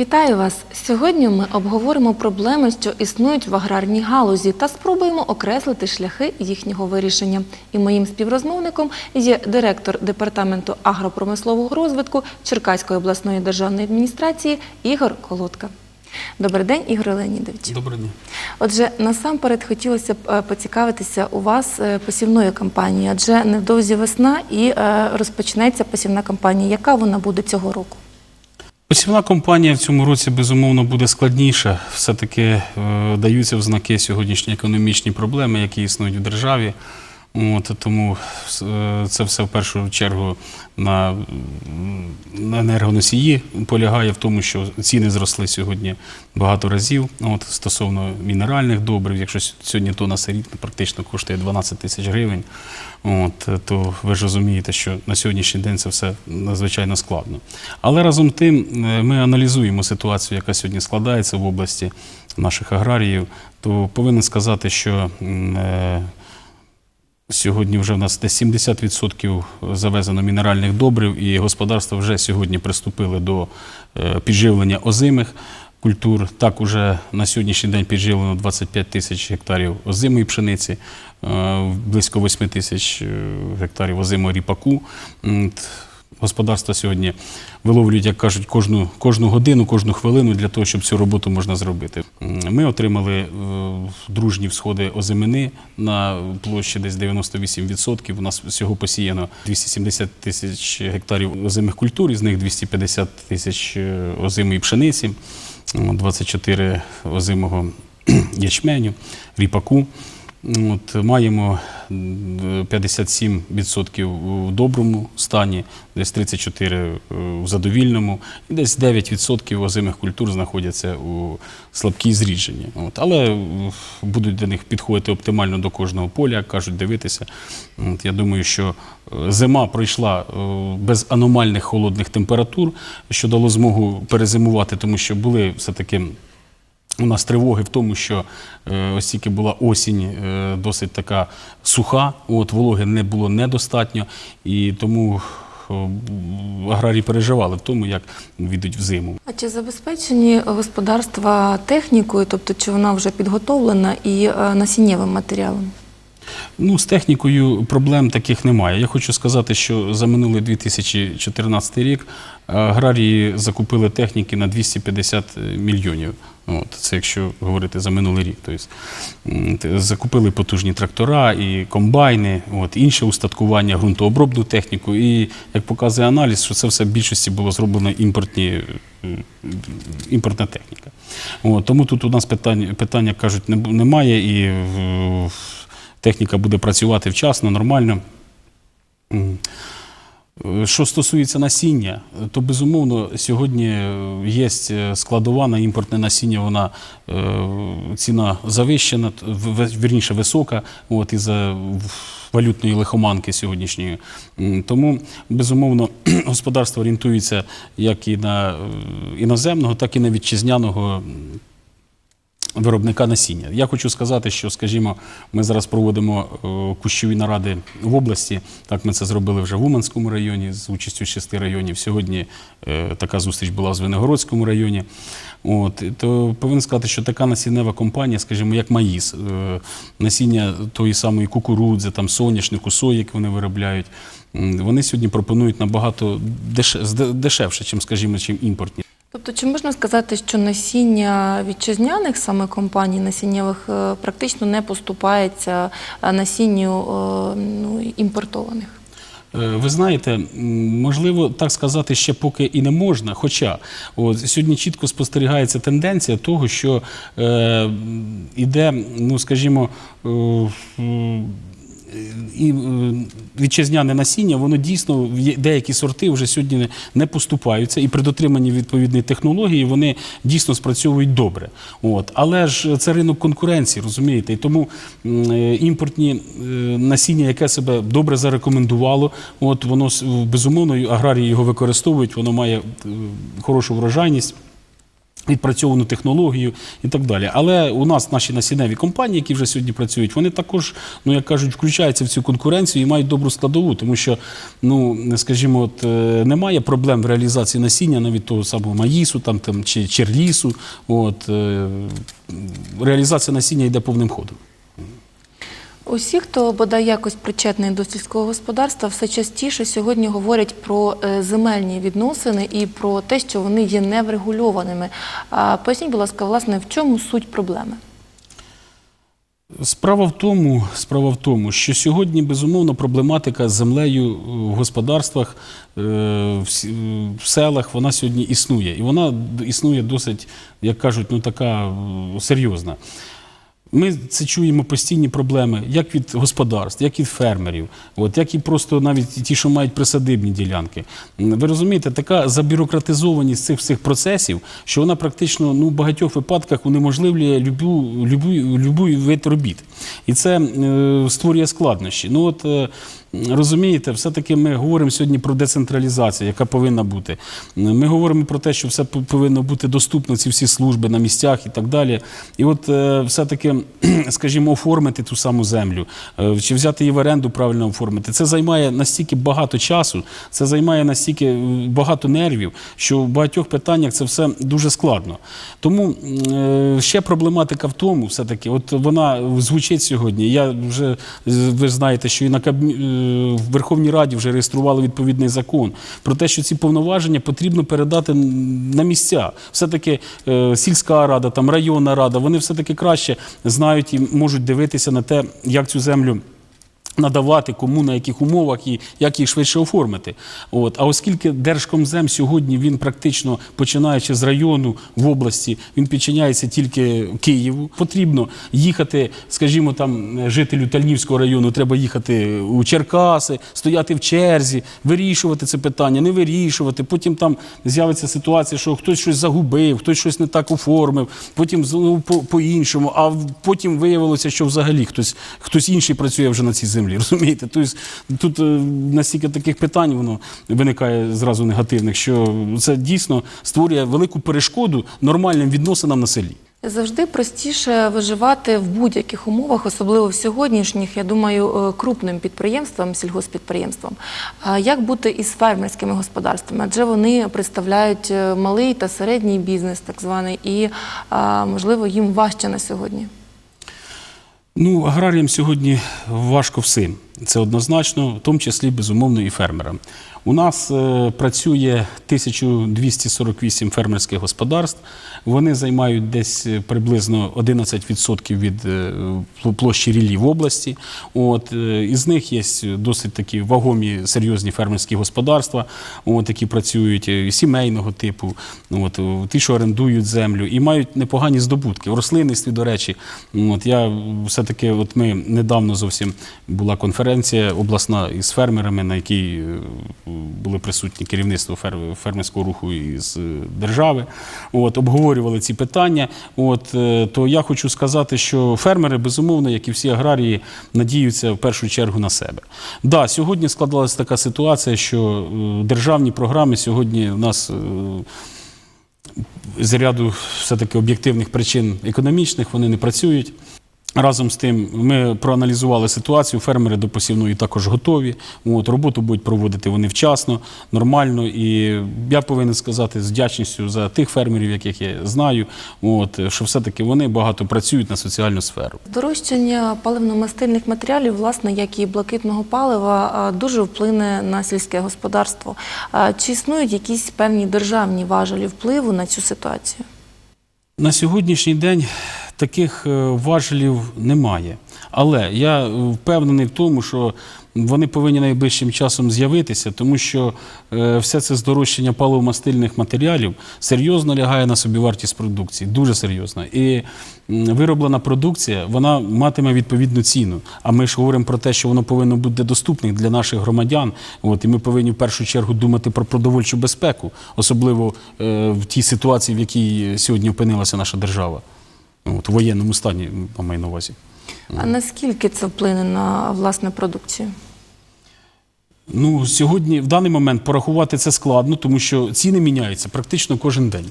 Вітаю вас! Сьогодні ми обговоримо проблеми, що існують в аграрній галузі, та спробуємо окреслити шляхи їхнього вирішення. І моїм співрозмовником є директор департаменту агропромислового розвитку Черкаської обласної державної адміністрації Ігор Колодка. Добрий день, Ігор Леонідович. Добрий день. Отже, насамперед хотілося б е, поцікавитися у вас е, посівною кампанією, адже невдовзі весна і е, розпочнеться посівна кампанія. Яка вона буде цього року? Посівна компанія в цьому році безумовно буде складніша. Все-таки е, даються в знаки сьогоднішні економічні проблеми, які існують в державі. От, тому е, це все в першу чергу на, на енергоносії полягає в тому, що ціни зросли сьогодні багато разів. От, стосовно мінеральних добрив, якщо сьогодні тонна сиріть практично коштує 12 тисяч гривень, от, то ви ж розумієте, що на сьогоднішній день це все надзвичайно складно. Але разом тим е, ми аналізуємо ситуацію, яка сьогодні складається в області наших аграріїв, то повинен сказати, що е, Сьогодні вже в нас десь 70% завезено мінеральних добрив, і господарства вже сьогодні приступили до е, підживлення озимих культур. Так, уже на сьогоднішній день підживлено 25 тисяч гектарів озимої пшениці, е, близько 8 тисяч е, гектарів озимого ріпаку. Господарства сьогодні виловлюють, як кажуть, кожну, кожну годину, кожну хвилину для того, щоб цю роботу можна зробити. Ми отримали е, дружні всходи озимини на площі десь 98%. У нас всього посіяно 270 тисяч гектарів озимих культур, із них 250 тисяч е, озимої пшениці, 24 озимого ячменю, ріпаку. От, маємо 57% у доброму стані, десь 34% в задовільному, і десь 9% озимих культур знаходяться у слабкій зрідженні. От, але е, будуть до них підходити оптимально до кожного поля, як кажуть, дивитися. От, я думаю, що е, зима пройшла е, без аномальних холодних температур, що дало змогу перезимувати, тому що були все-таки. У нас тривоги в тому, що е, ось тільки була осінь е, досить така суха, от вологи не було недостатньо, і тому е, аграрії переживали в тому, як відуть в зиму. А чи забезпечені господарства технікою, тобто чи вона вже підготовлена і е, насіннєвим матеріалом? Ну, з технікою проблем таких немає. Я хочу сказати, що за минулий 2014 рік аграрії закупили техніки на 250 мільйонів. От, це якщо говорити за минулий рік. Тобто, закупили потужні трактора і комбайни, от, інше устаткування, ґрунтообробну техніку. І як показує аналіз, що це все в більшості було зроблено імпортні, імпортна техніка. От, тому тут у нас питання, питання кажуть, немає і техніка буде працювати вчасно, нормально. Е, Що стосується насіння, то безумовно сьогодні е, є складова на імпортне насіння, вона е, ціна завищена, вірніше висока, от із-за валютної лихоманки сьогоднішньої. Тому безумовно господарство орієнтується як і на е, іноземного, так і на вітчизняного виробника насіння. Я хочу сказати, що, скажімо, ми зараз проводимо е, кущові наради в області. Так, ми це зробили вже в Уманському районі з участю шести районів. Сьогодні е, така зустріч була в Звенигородському районі. От, то повинен сказати, що така насіннева компанія, скажімо, як Маїс, е, насіння тої самої кукурудзи, там соняшнику, сої, як вони виробляють, вони сьогодні пропонують набагато деше- дешевше, чим, скажімо, чим імпортні. Тобто, чи можна сказати, що насіння вітчизняних саме компаній насіннєвих е, практично не поступається е, насінню е, ну, імпортованих? Ви знаєте, можливо, так сказати ще поки і не можна. Хоча от, сьогодні чітко спостерігається тенденція того, що е, іде, ну скажімо, е, і е, вітчизняне насіння, воно дійсно деякі сорти вже сьогодні не- поступаються, і при дотриманні відповідної технології вони дійсно спрацьовують добре. От. Але ж це ринок конкуренції, розумієте? І тому е, імпортні е, насіння, яке себе добре зарекомендувало, от воно безумовно аграрії його використовують, воно має хорошу врожайність. Відпрацьовану технологію і так далі. Але у нас наші насінневі компанії, які вже сьогодні працюють, вони також, ну як кажуть, включаються в цю конкуренцію і мають добру складову, тому що, ну скажімо, от е, немає проблем в реалізації насіння навіть того самого маїсу, там там чи черлісу. От е, реалізація насіння йде повним ходом. Усі, хто бодай якось причетний до сільського господарства, все частіше сьогодні говорять про е, земельні відносини і про те, що вони є неврегульованими. Поясніть, будь ласка, власне, в чому суть проблеми? Справа в тому, справа в тому, що сьогодні безумовно проблематика з землею в господарствах е, в селах вона сьогодні існує, і вона існує досить, як кажуть, ну така серйозна. Ми це чуємо постійні проблеми як від господарств, як від фермерів, от, як і просто навіть ті, що мають присадибні ділянки. Ви розумієте, така забюрократизованість цих всіх процесів, що вона практично ну, в багатьох випадках унеможливлює любу, любу, любу вид робіт. І це е, створює складнощі. Ну, от, е, Розумієте, все-таки ми говоримо сьогодні про децентралізацію, яка повинна бути. Ми говоримо про те, що все повинно бути доступно, ці всі служби на місцях і так далі. І от е, все-таки, скажімо, оформити ту саму землю, е, чи взяти її в оренду правильно оформити. Це займає настільки багато часу, це займає настільки е, багато нервів, що в багатьох питаннях це все дуже складно. Тому ще проблематика в тому, все-таки, от вона звучить сьогодні. Я вже ви знаєте, що і на Кабмі... в Верховній Раді вже реєстрували відповідний закон про те, що ці повноваження потрібно передати на місця. Все-таки е, сільська рада, там районна рада, вони все-таки краще знають і можуть дивитися на те, як цю землю. Надавати кому на яких умовах і як їх швидше оформити. От. А оскільки Держкомзем сьогодні він практично починаючи з району в області, він підчиняється тільки Києву. Потрібно їхати, скажімо, там жителю Тальнівського району, треба їхати у Черкаси, стояти в черзі, вирішувати це питання, не вирішувати. Потім там з'явиться ситуація, що хтось щось загубив, хтось щось не так оформив, потім по- по-іншому. А потім виявилося, що взагалі хтось, хтось інший працює вже на цій землі. Розумієте? Тобто тут е, настільки таких питань воно виникає зразу негативних, що це дійсно створює велику перешкоду нормальним відносинам на селі. Завжди простіше виживати в будь-яких умовах, особливо в сьогоднішніх, я думаю, е, крупним підприємствам, сільгоспідприємствам. Як бути із фермерськими господарствами? Адже вони представляють е, малий та середній бізнес, так званий, і можливо їм важче на сьогодні. Ну, аграріям сьогодні важко всім. Це однозначно, в тому числі, безумовно, і фермерам. У нас е, працює 1248 фермерських господарств. Вони займають десь е, приблизно 11% від е, площі ріллі в області. От, із них є досить такі вагомі серйозні фермерські господарства, от, які працюють сімейного типу, от, ті, що орендують землю, і мають непогані здобутки. В рослинництві, до речі, от, я все-таки, от ми недавно зовсім була конференція обласна із фермерами, на якій е, були присутні керівництво фермерського руху із е, держави. От, обговорювали ці питання. От, е, то я хочу сказати, що фермери, безумовно, як і всі аграрії, надіються в першу чергу на себе. Да, сьогодні складалася така ситуація, що державні програми сьогодні у нас. з ряду все-таки об'єктивних причин економічних вони не працюють. Разом з тим, ми проаналізували ситуацію. Фермери до посівної також готові. От, роботу будуть проводити вони вчасно, нормально. І я повинен сказати з вдячністю за тих фермерів, яких я знаю, от, що все-таки вони багато працюють на соціальну сферу. Здорожчання паливно-мастильних матеріалів, власне, як і блакитного палива, дуже вплине на сільське господарство. Чи існують якісь певні державні важелі впливу на цю ситуацію? На сьогоднішній день таких е, важелів немає. Але я е, впевнений в тому, що вони повинні найближчим часом з'явитися, тому що е, все це здорожчання паливомастильних матеріалів серйозно лягає на собівартість продукції, дуже серйозно. І вироблена продукція вона матиме відповідну ціну. А ми ж говоримо про те, що воно повинно бути доступним для наших громадян. От, і ми повинні в першу чергу думати про продовольчу безпеку, особливо е, в тій ситуації, в якій сьогодні опинилася наша держава. От, у воєнному стані, на увазі. А наскільки це вплине на власне продукцію? Ну, сьогодні, в даний момент, порахувати це складно, тому що ціни міняються практично кожен день.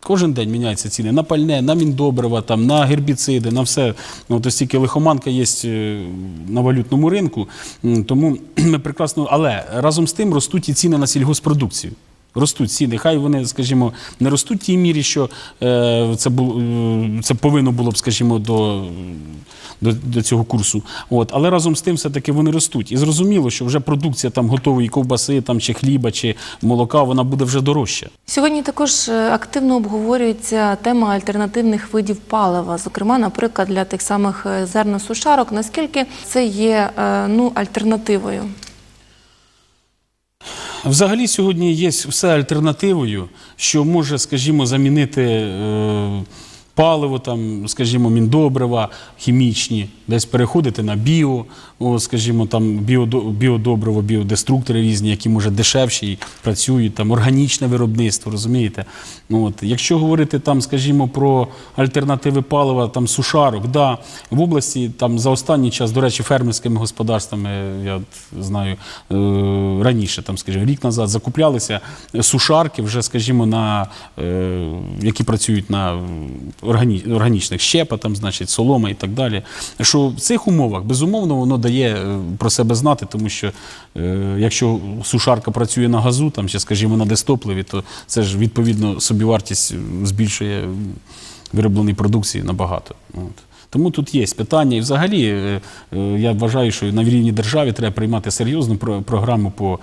Кожен день міняються ціни на пальне, на міндобрива, там, на гербіциди, на все. Ну, От ось тільки лихоманка є е, на валютному ринку. Тому ми прекрасно. Але разом з тим ростуть і ціни на сільгоспродукцію. Ростуть ціни. Хай вони, скажімо, не ростуть в тій мірі, що е, це, бу, е, це повинно було б, скажімо, до, до, до цього курсу. От. Але разом з тим все-таки вони ростуть. І зрозуміло, що вже продукція там готової ковбаси, там, чи хліба, чи молока, вона буде вже дорожча. Сьогодні також е, активно обговорюється тема альтернативних видів палива, зокрема, наприклад, для тих самих зерносушарок. Наскільки це є ну, альтернативою? Взагалі сьогодні є все альтернативою, що може, скажімо, замінити е, паливо, там, скажімо, міндобрива, хімічні, десь переходити на біо, о, скажімо, там біодобриво, біодеструктори різні, які може дешевші працюють, там органічне виробництво, розумієте? От. Якщо говорити там, скажімо, про альтернативи палива, там сушарок, да, в області там за останній час, до речі, фермерськими господарствами, я знаю, е, раніше, там, скажімо, рік назад закуплялися сушарки вже, скажімо, на, е, які працюють на органі, органічних щепа, там, значить, солома і так далі. Що в цих умовах, безумовно, воно дає е, про себе знати, тому що е, якщо сушарка працює на газу, там, чи, скажімо, на дистопливі, то це ж відповідно собівартість е, збільшує виробленої продукції набагато. От. Тому тут є питання. І взагалі е, е, я вважаю, що на рівні держави треба приймати серйозну про- програму по,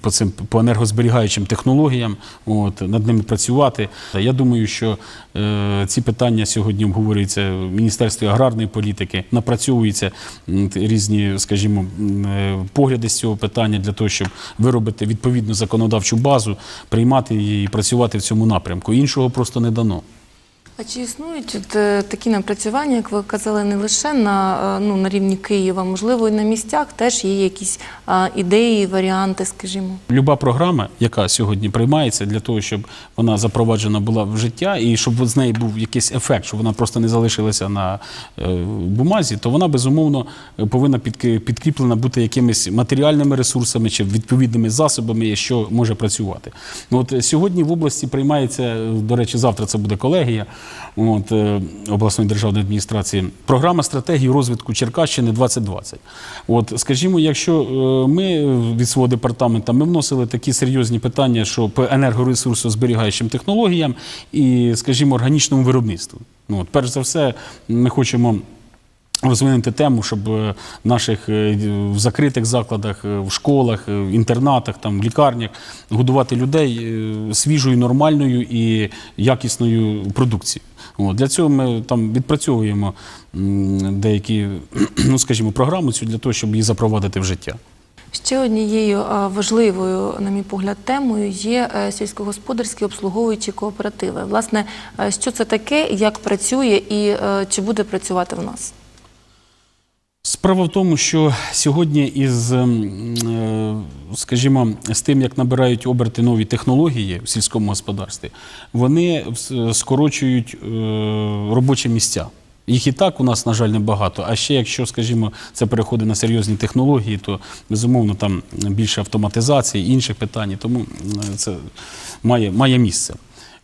по, цим, по енергозберігаючим технологіям, от, над ними працювати. Я думаю, що е, ці питання сьогодні обговорюються в Міністерстві аграрної політики, напрацьовуються різні, скажімо, погляди з цього питання для того, щоб виробити відповідну законодавчу базу, приймати її і працювати в цьому напрямку. Іншого просто не дано. А чи існують е, такі напрацювання, як ви казали, не лише на, е, ну, на рівні Києва, можливо, і на місцях теж є якісь а, ідеї, варіанти, скажімо? Люба програма, яка сьогодні приймається для того, щоб вона запроваджена була в життя, і щоб з неї був якийсь ефект, щоб вона просто не залишилася на е, бумазі, то вона безумовно е, повинна підки- підкріплена бути якимись матеріальними ресурсами чи відповідними засобами, що може працювати. От сьогодні в області приймається, до речі, завтра це буде колегія от, е, обласної державної адміністрації, програма стратегії розвитку Черкащини 2020. От, скажімо, якщо е, ми від свого департаменту ми вносили такі серйозні питання, що по енергоресурсозберігаючим технологіям і, скажімо, органічному виробництву. Ну, от, перш за все, ми хочемо. Розвинути тему, щоб е, наших е, в закритих закладах, е, в школах, в інтернатах, там, в лікарнях годувати людей свіжою, нормальною і якісною продукцією. Для цього ми там відпрацьовуємо деякі, ну скажімо, програму цю для того, щоб її запровадити в життя. Ще однією важливою, на мій погляд, темою є сільськогосподарські обслуговуючі кооперативи. Власне, що це таке, як працює і чи буде працювати в нас? Справа в тому, що сьогодні із, ем, е, скажімо, з тим, як набирають оберти нові технології в сільському господарстві, вони скорочують е, робочі місця. Їх і так у нас, на жаль, небагато. А ще якщо, скажімо, це переходить на серйозні технології, то безумовно там більше автоматизації, інших питань, тому це має, має місце.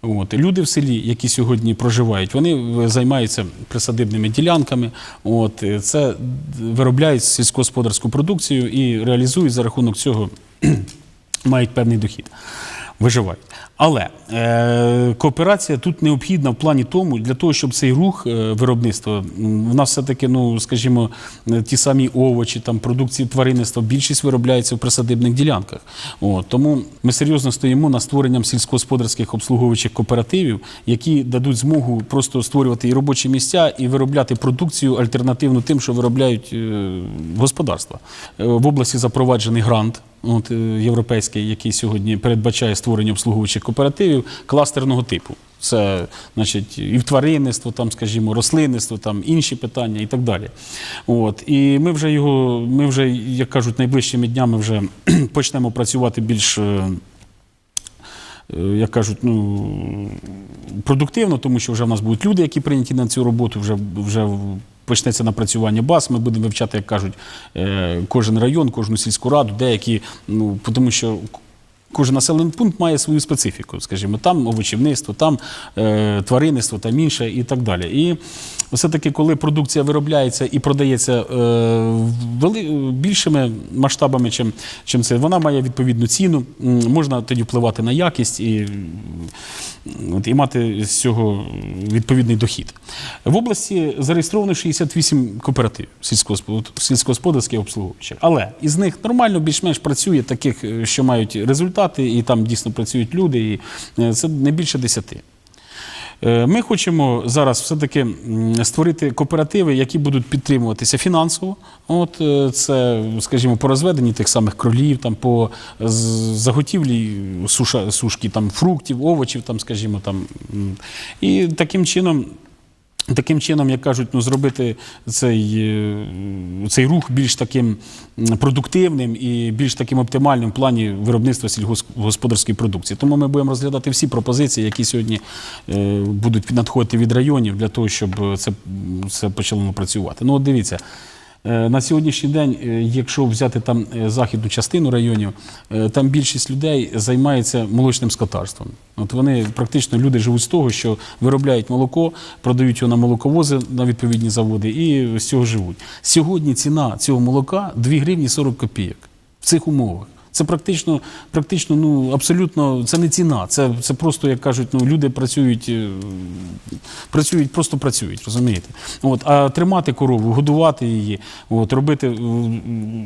От. Люди в селі, які сьогодні проживають, вони е, займаються присадибними ділянками, от. е, це виробляють сільськогосподарську продукцію і реалізують за рахунок цього, мають певний дохід, виживають. Але е, кооперація тут необхідна в плані тому, для того, щоб цей рух е, виробництва, в нас все-таки, ну, скажімо, е, ті самі овочі, там, продукції тваринництва, більшість виробляється в присадибних ділянках. От, тому ми серйозно стоїмо над створенням сільськогосподарських обслуговуючих кооперативів, які дадуть змогу просто створювати і робочі місця, і виробляти продукцію альтернативну тим, що виробляють е, господарства. Е, В області запроваджений грант от, е, європейський, який сьогодні передбачає створення обслуговуючих кооперативів кластерного типу. Це, значить, і в тваринництво, там, скажімо, рослинництво, там інші питання і так далі. От. І ми вже його, ми вже, як кажуть, найближчими днями вже почнемо працювати більш. е, е, Як кажуть, ну продуктивно, тому що вже в нас будуть люди, які прийняті на цю роботу, вже, вже почнеться напрацювання баз. Ми будемо вивчати, як кажуть, е, кожен район, кожну сільську раду, деякі, ну тому що Кожен населений пункт має свою специфіку, скажімо, там овочівництво, там е, тваринництво, там інше і так далі. І все-таки, коли продукція виробляється і продається е, вели, більшими масштабами, чим, чим це, вона має відповідну ціну, можна тоді впливати на якість і, і мати з цього відповідний дохід. В області зареєстровано 68 кооперативів сільськогоспод- сільськогосподарських обслуговуючих. Але із них нормально більш-менш працює таких, е, що мають результати, і там дійсно працюють люди, і е, це не більше 10. Е, Ми хочемо зараз все-таки створити кооперативи, які будуть підтримуватися фінансово. От е, це, скажімо, по розведенні тих самих кролів, там по заготівлі суша, сушки там фруктів, овочів, там, скажімо, там і таким чином. Таким чином, як кажуть, ну зробити цей, е, цей рух більш таким продуктивним і більш таким оптимальним в плані виробництва сільгосподарської продукції. Тому ми будемо розглядати всі пропозиції, які сьогодні е, будуть надходити від районів для того, щоб це, це почало працювати. Ну, от дивіться. Е, На сьогоднішній день, е, якщо взяти там е, західну частину районів, там більшість людей займається молочним скотарством. От вони практично люди живуть з того, що виробляють молоко, продають його на молоковози на відповідні заводи і з цього живуть. Сьогодні ціна цього молока 2 гривні 40 копійок в цих умовах. Це практично, практично, ну абсолютно це не ціна. Це, це просто, як кажуть, ну люди працюють, е, працюють, просто працюють, розумієте? От, а тримати корову, годувати її, от, робити,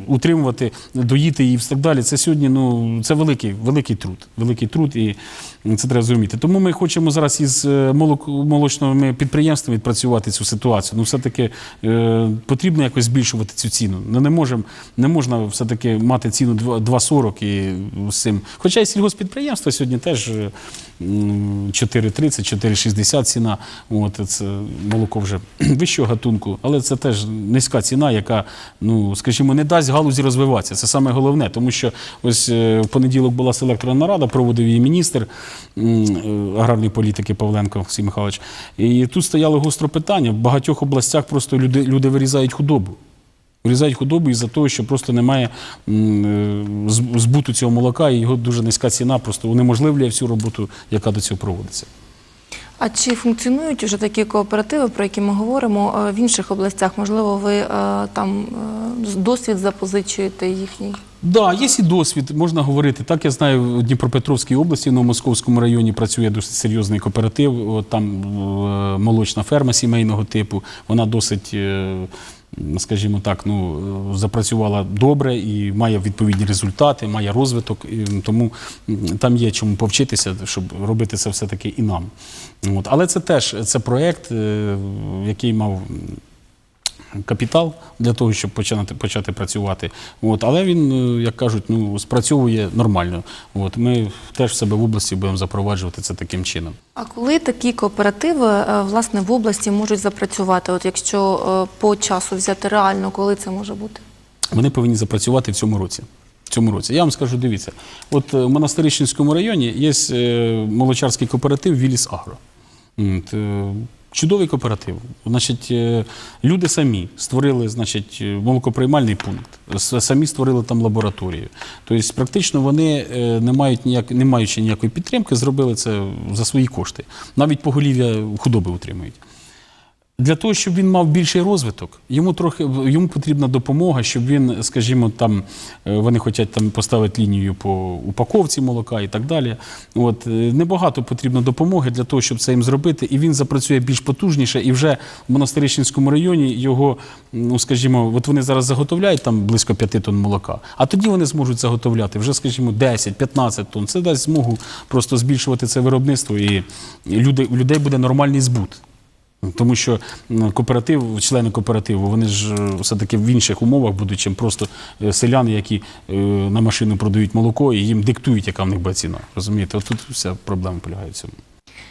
утримувати, доїти її і так далі. Це сьогодні ну, це великий, великий труд. Великий труд, і це треба зрозуміти. Тому ми хочемо зараз із е, молочними підприємствами відпрацювати цю ситуацію. Ну, все-таки е, потрібно якось збільшувати цю ціну. Ну, не, можем, не можна все-таки мати ціну 2 2,40 і з цим. Хоча і сільгоспідприємства сьогодні теж е, м, 4,30, 4,60 ціна. От, це молоко вже вищого гатунку, але це теж низька ціна, яка, ну, скажімо, не дасть галузі розвиватися. Це саме головне, тому що ось е, в понеділок була селекторна нарада, проводив її міністр е, аграрної політики Павленко Олексій Михайлович. І тут стояло гостро питання. В багатьох областях просто люди, люди вирізають худобу. Вирізають худобу із-за того, що просто немає е, збуту цього молока, і його дуже низька ціна просто унеможливлює всю роботу, яка до цього проводиться. А чи функціонують вже такі кооперативи, про які ми говоримо е, в інших областях? Можливо, ви е, там досвід запозичуєте їхній? Да, є і досвід, можна говорити. Так, я знаю, в Дніпропетровській області, в Новомосковському районі працює досить серйозний кооператив. Там молочна ферма сімейного типу. Вона досить, скажімо так, ну, запрацювала добре і має відповідні результати, має розвиток. І, тому там є чому повчитися, щоб робити це все-таки і нам. От. Але це теж це проєкт, е, який мав капітал для того, щоб почати, почати працювати. От, але він, е, як кажуть, ну, спрацьовує нормально. От, ми теж в себе в області будемо запроваджувати це таким чином. А коли такі кооперативи е, власне в області можуть запрацювати? От якщо е, по часу взяти реально, коли це може бути? Вони повинні запрацювати в цьому році. В цьому році. Я вам скажу, дивіться, от в Монастирищенському районі є молочарський кооператив Віліс Агро. Е, Чудовий кооператив. Значить, е, люди самі створили значить, е, молокоприймальний пункт, с- самі створили там лабораторію. Тобто, практично вони, е, не, мають ніяк, не маючи ніякої підтримки, зробили це за свої кошти. Навіть поголів'я худоби утримують. Для того, щоб він мав більший розвиток, йому трохи йому потрібна допомога, щоб він, скажімо, там е, вони хочуть там поставити лінію по упаковці молока і так далі. От е, небагато потрібно допомоги для того, щоб це їм зробити, і він запрацює більш потужніше. І вже в Монастирищенському районі його, ну скажімо, от вони зараз заготовляють там близько 5 тонн молока, а тоді вони зможуть заготовляти вже, скажімо, 10-15 тонн. Це дасть змогу просто збільшувати це виробництво, і люди, людей буде нормальний збут. Тому що кооператив, члени кооперативу, вони ж е, все-таки в інших умовах будуть, чим просто е, селяни, які е, на машину продають молоко і їм диктують, яка в них буде ціна. Розумієте, от тут вся проблема полягає в цьому.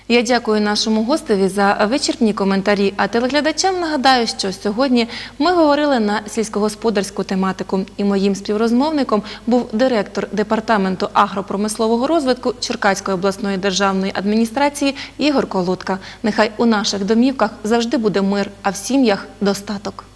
Я дякую нашому гостеві за вичерпні коментарі. А телеглядачам нагадаю, що сьогодні ми говорили на сільськогосподарську тематику. І моїм співрозмовником був директор департаменту агропромислового розвитку Черкаської обласної державної адміністрації Ігор Колодка. Нехай у наших домівках завжди буде мир, а в сім'ях достаток.